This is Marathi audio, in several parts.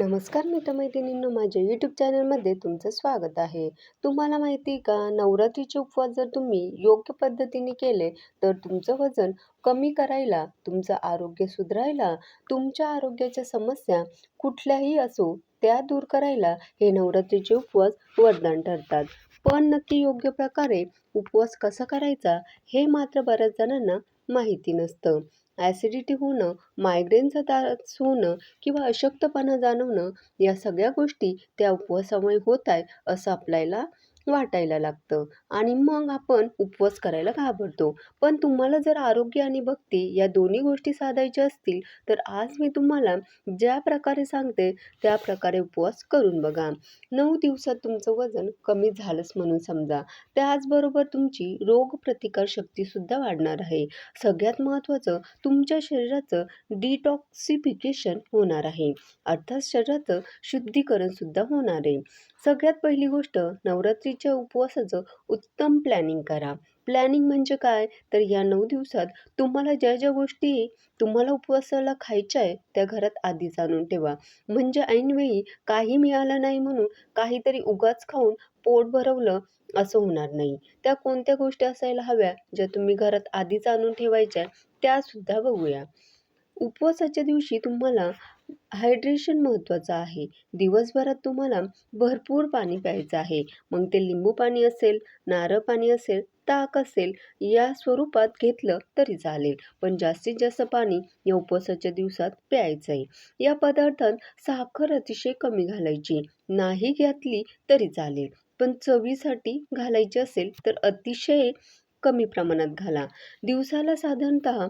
नमस्कार मित्रमैत्रिणींनो माझ्या यूट्यूब चॅनलमध्ये तुमचं स्वागत आहे. तुम्हाला माहिती आहे का? नवरात्रीचे उपवास जर तुम्ही योग्य पद्धतीने केले तर तुमचं वजन कमी करायला तुमचं आरोग्य सुधारायला तुमच्या आरोग्याच्या समस्या कुठल्याही असो त्या दूर करायला हे नवरात्रीचे उपवास वरदान ठरतात. पण नक्की योग्य प्रकारे उपवास कसा करायचा हे मात्र बऱ्याच जणांना माहिती नसतं. ॲसिडिटी होणं मायग्रेनचा त्रास होणं किंवा अशक्तपणा जाणवणं या सगळ्या गोष्टी त्या उपवासामुळे होत आहे असं आपल्याला वाटायला लागतं. आणि मग आपण उपवास करायला घाबरतो. पण तुम्हाला जर आरोग्य आणि भक्ती या दोन्ही गोष्टी साधायच्या असतील तर आज मी तुम्हाला ज्या प्रकारे सांगते त्या प्रकारे उपवास करून बघा. नऊ दिवसात तुमचं वजन कमी झालंच म्हणून समजा. त्याचबरोबर तुमची रोगप्रतिकारशक्तीसुद्धा वाढणार आहे. सगळ्यात महत्त्वाचं तुमच्या शरीराचं डिटॉक्सिफिकेशन होणार आहे. अर्थात शरीराचं शुद्धीकरणसुद्धा होणार आहे. सगळ्यात पहिली गोष्ट नवरात्री नवरात्रीच्या उपवासाचं उत्तम प्लॅनिंग करा. प्लॅनिंग म्हणजे काय? तर या नऊ दिवसात तुम्हाला ज्या ज्या गोष्टी तुम्हाला उपवासाला खायच्या आहे त्या घरात आधीच आणून ठेवा. म्हणजे ऐनवेळी काही मिळालं नाही म्हणून काहीतरी उगाच खाऊन पोट भरवलं असं होणार नाही. त्या कोणत्या गोष्टी असायला हव्या ज्या तुम्ही घरात आधीच आणून ठेवायच्या त्यासुद्धा बघूया. उपवासाच्या दिवशी तुम्हाला हायड्रेशन महत्त्वाचं आहे. दिवसभरात तुम्हाला भरपूर पाणी प्यायचं आहे. मग ते लिंबू पाणी असेल नारळ पाणी असेल ताक असेल या स्वरूपात घेतलं तरी चालेल. पण जास्तीत जास्त पाणी या उपवासाच्या दिवसात प्यायचं आहे या पदार्थात साखर अतिशय कमी घालायची. नाही घातली तरी चालेल. पण चवीसाठी घालायची असेल तर अतिशय कमी प्रमाणात घाला. दिवसाला साधारणतः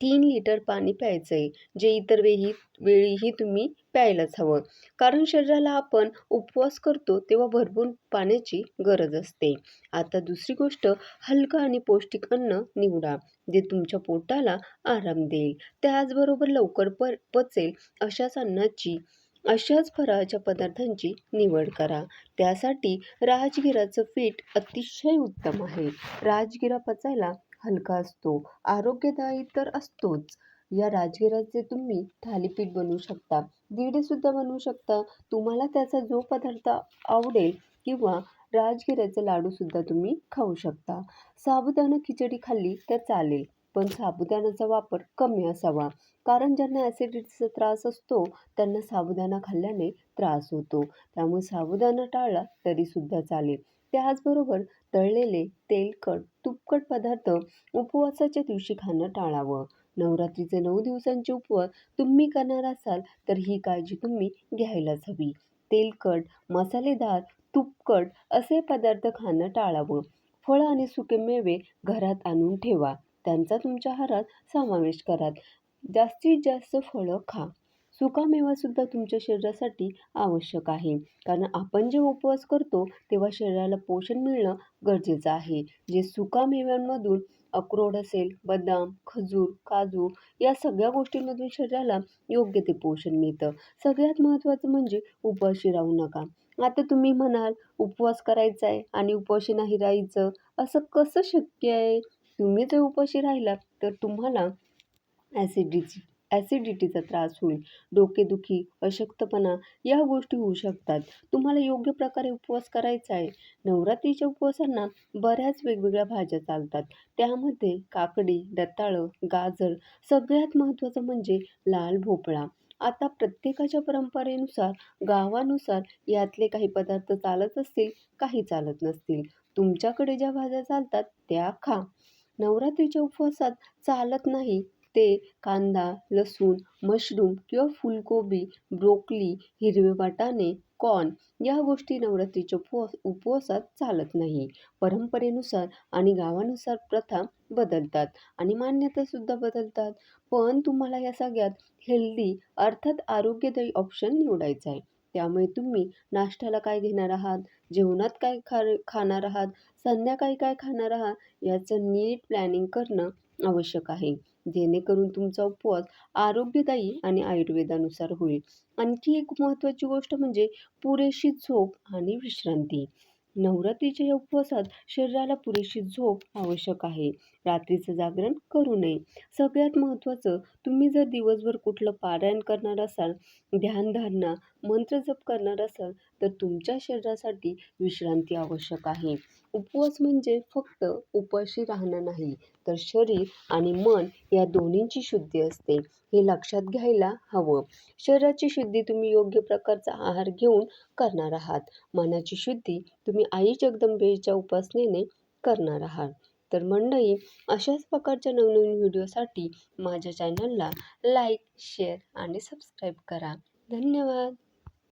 तीन लिटर पाणी प्यायचं आहे जे इतर वेळी वेळीही तुम्ही प्यायलाच हवं. कारण शरीराला आपण उपवास करतो तेव्हा भरपूर पाण्याची गरज असते. आता दुसरी गोष्ट हलकं आणि पौष्टिक अन्न निवडा जे तुमच्या पोटाला आराम देईल. त्याचबरोबर लवकर प पचेल अशाच अन्नाची अशाच फराळाच्या पदार्थांची निवड करा. त्यासाठी राजगिराचं पीठ अतिशय उत्तम आहे. राजगिरा पचायला हलका असतो. आरोग्यदायी तर असतोच. या राजगिराचे तुम्ही थालीपीठ बनवू शकता. दिडेसुद्धा बनवू शकता. तुम्हाला त्याचा जो पदार्थ आवडेल किंवा राजगिऱ्याचे लाडूसुद्धा तुम्ही खाऊ शकता. साबुदाणा खिचडी खाल्ली तर चालेल पण साबुदाण्याचा वापर कमी असावा. कारण ज्यांना ॲसिडिटीचा त्रास असतो त्यांना साबुदाणा खाल्ल्याने त्रास होतो. त्यामुळे साबुदाणा टाळला तरीसुद्धा चालेल. त्याचबरोबर तळलेले तेलकट तुपकट पदार्थ उपवासाच्या दिवशी खाणं टाळावं. नवरात्रीचे नऊ दिवसांचे उपवास तुम्ही करणार असाल तर ही काळजी तुम्ही घ्यायलाच हवी. तेलकट मसालेदार तुपकट असे पदार्थ खाणं टाळावं. फळं आणि सुके मेवे घरात आणून ठेवा. त्यांचा तुमच्या आहारात समावेश करा. जास्तीत जास्त फळं खा. सुकामेवासुद्धा तुमच्या शरीरासाठी आवश्यक आहे. कारण आपण जे उपवास करतो तेव्हा शरीराला पोषण मिळणं गरजेचं आहे. जे सुकामेव्यांमधून अक्रोड असेल बदाम खजूर काजू या सगळ्या गोष्टींमधून शरीराला योग्य ते पोषण मिळतं. सगळ्यात महत्त्वाचं म्हणजे उपाशी राहू नका. आता तुम्ही म्हणाल उपवास करायचा आहे आणि उपवाशी नाही राहायचं. असं कसं शक्य आहे? तुम्ही जर उपाशी राहिलात तर तुम्हाला ॲसिडिटी ॲसिडिटीचा त्रास होईल. डोकेदुखी अशक्तपणा या गोष्टी होऊ शकतात. तुम्हाला योग्य प्रकारे उपवास करायचा आहे. नवरात्रीच्या उपवासांना बऱ्याच वेगवेगळ्या भाज्या चालतात. त्यामध्ये काकडी रताळं गाजर सगळ्यात महत्त्वाचं म्हणजे लाल भोपळा. आता प्रत्येकाच्या परंपरेनुसार गावानुसार यातले काही पदार्थ चालत असतील काही चालत नसतील. तुमच्याकडे ज्या भाज्या चालतात त्या खा. नवरात्रीच्या उपवासात चालत नाही ते कांदा लसूण मशरूम किंवा फुलकोबी ब्रोकली हिरवे वाटाणे कॉर्न या गोष्टी नवरात्रीच्या उपवास उपवासात चालत नाही. परंपरेनुसार आणि गावानुसार प्रथा बदलतात आणि मान्यतासुद्धा बदलतात. पण तुम्हाला या सगळ्यात हेल्दी अर्थात आरोग्यदायी ऑप्शन निवडायचा आहे. त्यामुळे तुम्ही नाश्त्याला काय घेणार आहात? जेवणात काय खा खाणार आहात? संध्याकाळी काय खाणार आहात? याचं नीट प्लॅनिंग करणं आवश्यक आहे. जेणेकरून तुमचा उपवास आरोग्यदायी आणि आयुर्वेदानुसार होईल. आणखी एक महत्त्वाची गोष्ट म्हणजे पुरेशी झोप आणि विश्रांती. नवरात्रीच्या या उपवासात शरीराला पुरेशी झोप आवश्यक आहे. रात्रीचं जागरण करू नये. सगळ्यात महत्त्वाचं तुम्ही जर दिवसभर कुठलं पारायण करणार असाल ध्यानधारणा मंत्र जप करणार असाल तर तुमच्या शरीरासाठी विश्रांती आवश्यक आहे. उपवास म्हणजे फक्त उपाशी राहणं नाही तर शरीर आणि मन या दोन्हींची शुद्धी असते हे लक्षात घ्यायला हवं. शरीराची शुद्धी तुम्ही योग्य प्रकारचा आहार घेऊन करणार आहात. मनाची शुद्धी तुम्ही आई जगदंबेच्या उपासनेने करणार आहात. तर मंडळी अशाच प्रकारच्या नवनवीन व्हिडिओसाठी माझ्या चॅनलला लाईक शेअर आणि सबस्क्राईब करा. धन्यवाद!